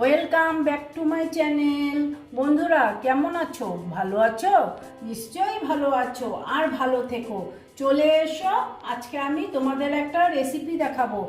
Welcome back to my channel বন্ধুরা, কেমন আছো? ভালো আছো? নিশ্চয়ই ভালো আছো আর ভালো থেকো। চলে এসো, আজকে আমি তোমাদের একটা রেসিপি দেখাবো।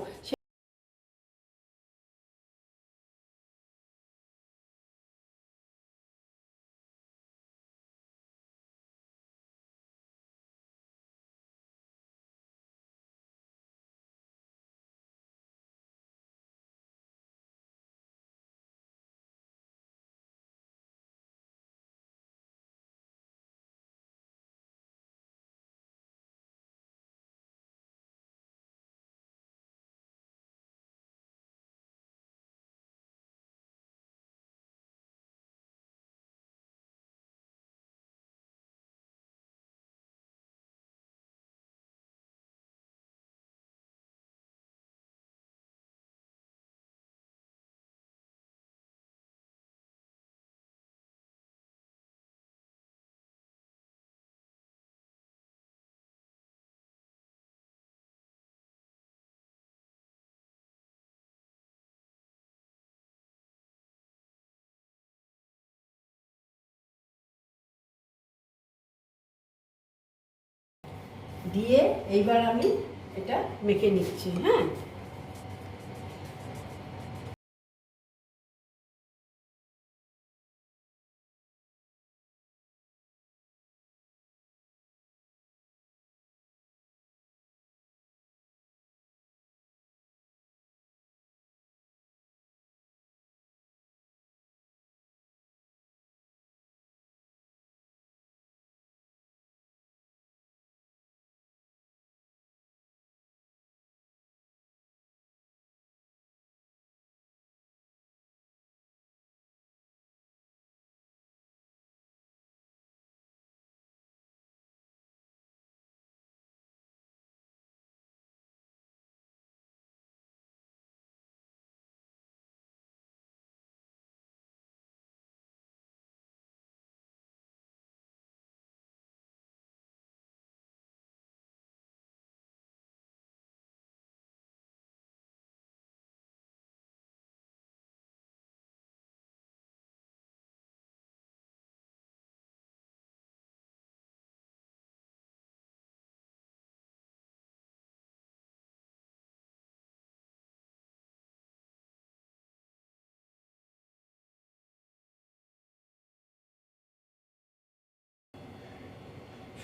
দিয়ে এইবার আমি এটা মেখে নিচ্ছি হ্যাঁ?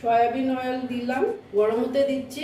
সয়াবিন অয়েল দিলাম গরম হতে দিচ্ছি।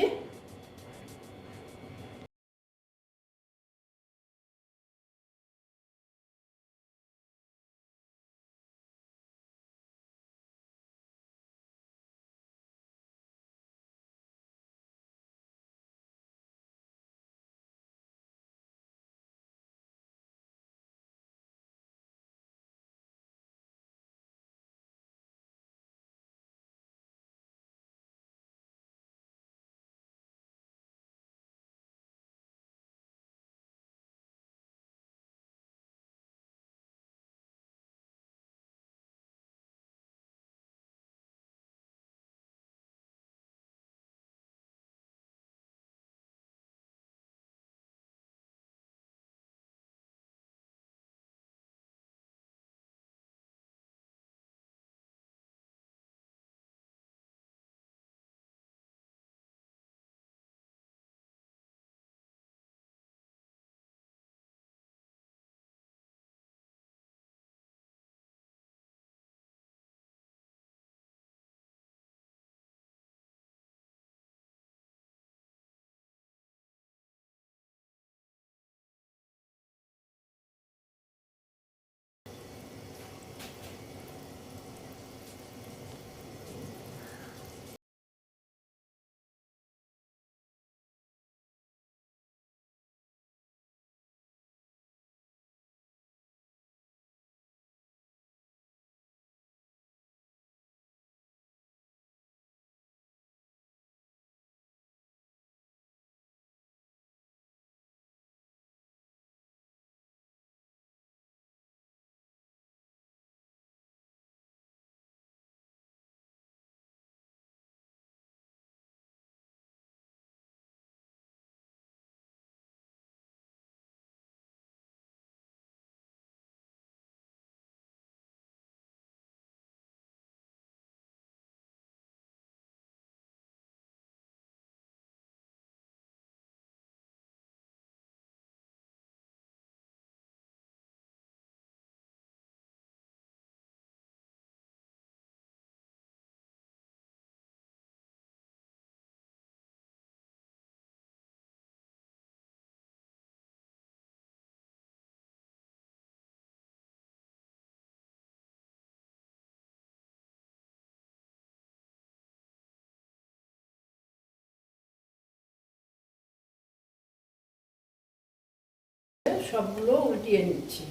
সবগুলো উল্টিয়ে নিচ্ছি।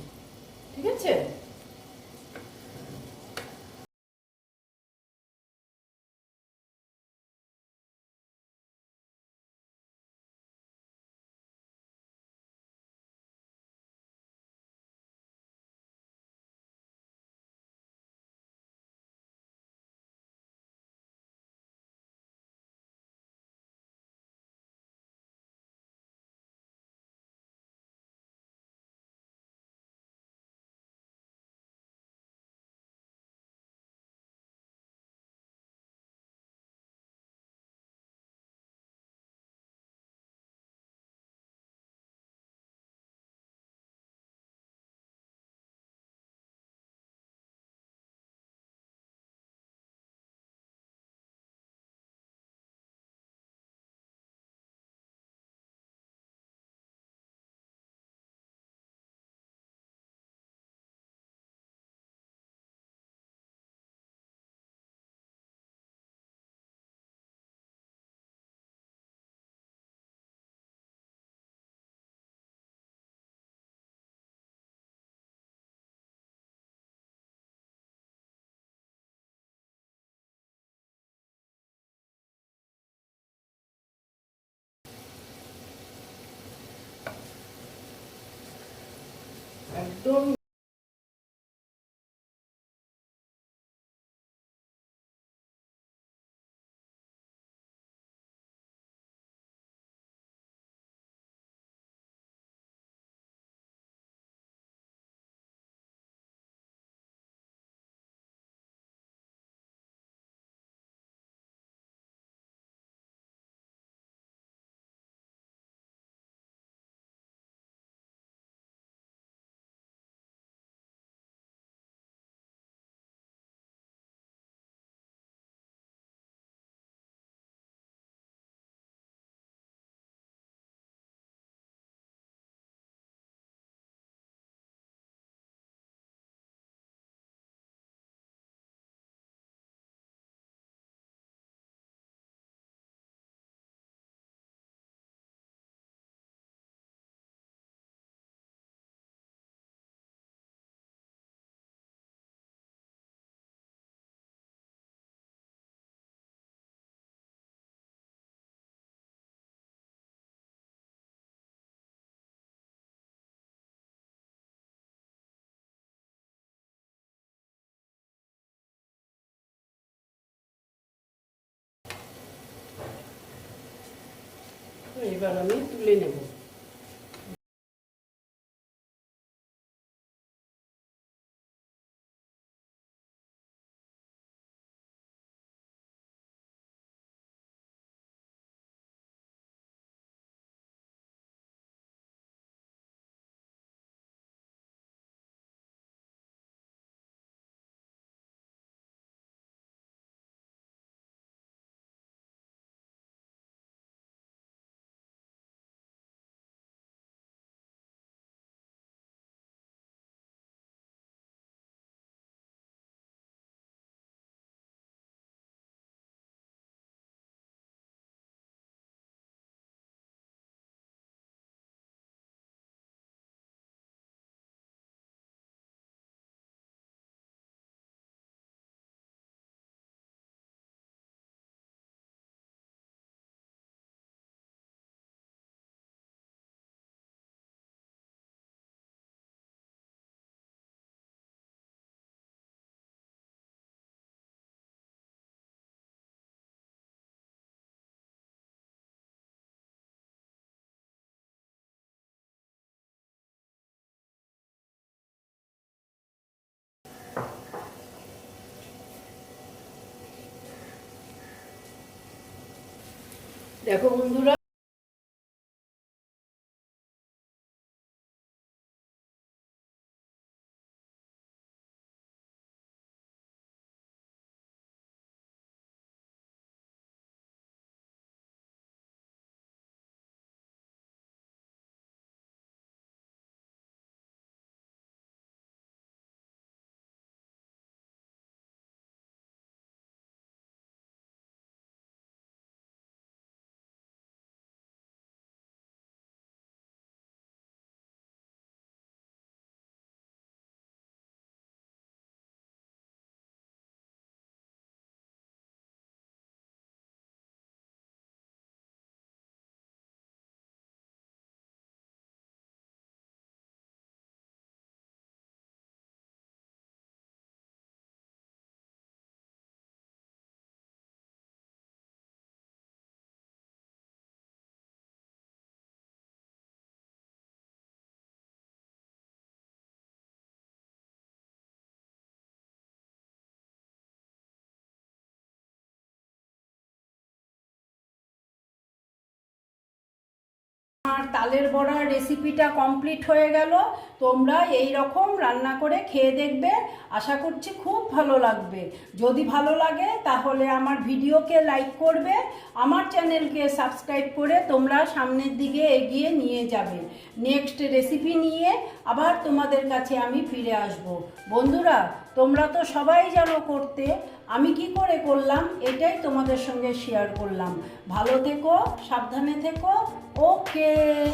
ঠিক আছে? Então, এবার আমি তুলে নেব। দেখো বন্ধুরা আমার তালের বড়ার রেসিপিটা কমপ্লিট হয়ে গেল। তোমরা এই রকম রান্না করে খেয়ে দেখবে। আশা করছি খুব ভালো লাগবে। যদি ভালো লাগে, তাহলে আমার ভিডিওকে লাইক করবে। আমার চ্যানেলকে সাবস্ক্রাইব করে তোমরা সামনের দিকে এগিয়ে নিয়ে যাবে। নেক্সট রেসিপি নিয়ে আবার তোমাদের কাছে আমি ফিরে আসব। বন্ধুরা, তোমরা তো সবাই জানো করতে। আমি কি করে করলাম, এটাই তোমাদের সঙ্গে শেয়ার করলাম। ভালো থেকো, সাবধানে থেকো। Okay.